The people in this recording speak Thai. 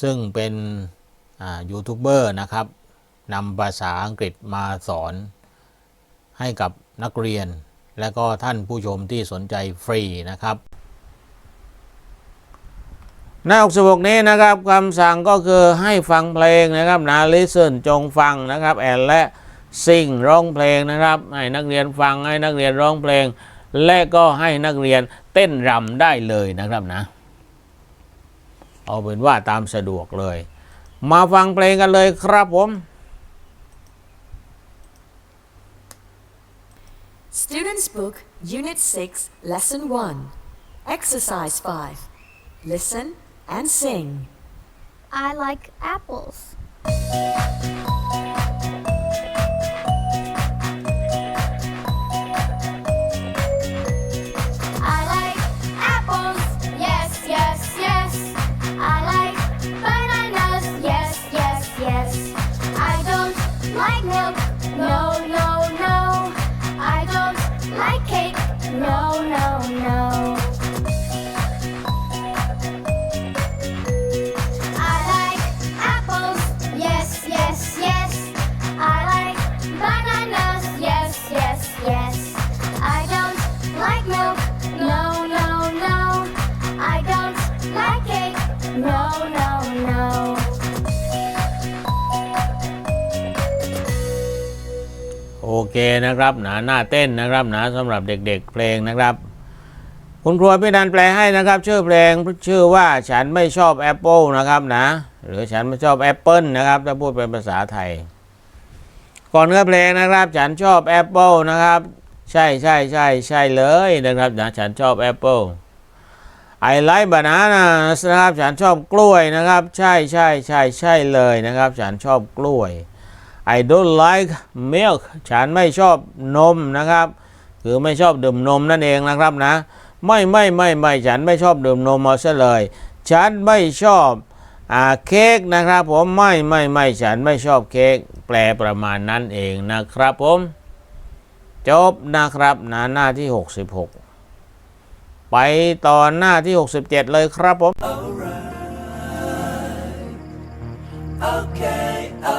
ซึ่งเป็นยูทูบเบอร์นะครับนำภาษาอังกฤษมาสอนให้กับนักเรียน และก็ท่านผู้ชมที่สนใจฟรีนะครับหน้า66 นี้นะครับคำสั่งก็คือให้ฟังเพลงนะครับนะ listen จงฟังนะครับแอนและ sing ร้องเพลงนะครับ ให้นักเรียนฟังให้นักเรียนร้องเพลง และก็ให้นักเรียนเต้นรำได้เลยนะครับนะ เอาเป็นว่าตามสะดวกเลย มาฟังเพลงกันเลยครับผม Students' Book, Unit 6, Lesson 1. Exercise 5. Listen and sing. I like apples. โอเคนะครับหนาหน้าเต้นนะครับหนาสำหรับเด็กๆเพลงนะครับ คุณครูพี่นันแปลให้นะครับ ชื่อเพลงชื่อว่าฉันไม่ชอบแอปเปิลนะครับนะหรือฉันไม่ชอบแอปเปิลนะครับถ้าพูดเป็นภาษาไทย ก่อนเนื้อเพลงนะครับ ฉันชอบแอปเปิลนะครับ ใช่ใช่ใช่ใช่เลยนะครับนะฉันชอบแอปเปิล I like bananas นะครับ ฉันชอบกล้วยนะครับ ใช่ใช่ใช่ใช่เลยนะครับ ฉันชอบกล้วย I don't like milk ฉันไม่ชอบนมนะครับคือไม่ชอบดื่มนมนั่นเองนะครับนะ ไม่ไม่ไม่ไม่ฉันไม่ชอบดื่มนมเอาซะเลย ฉันไม่ชอบอเค้กนะครับ ผมไม่ไม่ไม่ฉันไม่ชอบเค้กแปลประมาณนั้นเองนะครับผม จบนะครับนะหน้าที่ 66 ไปต่อหน้าที่ 67 เลยครับผม right. Okay.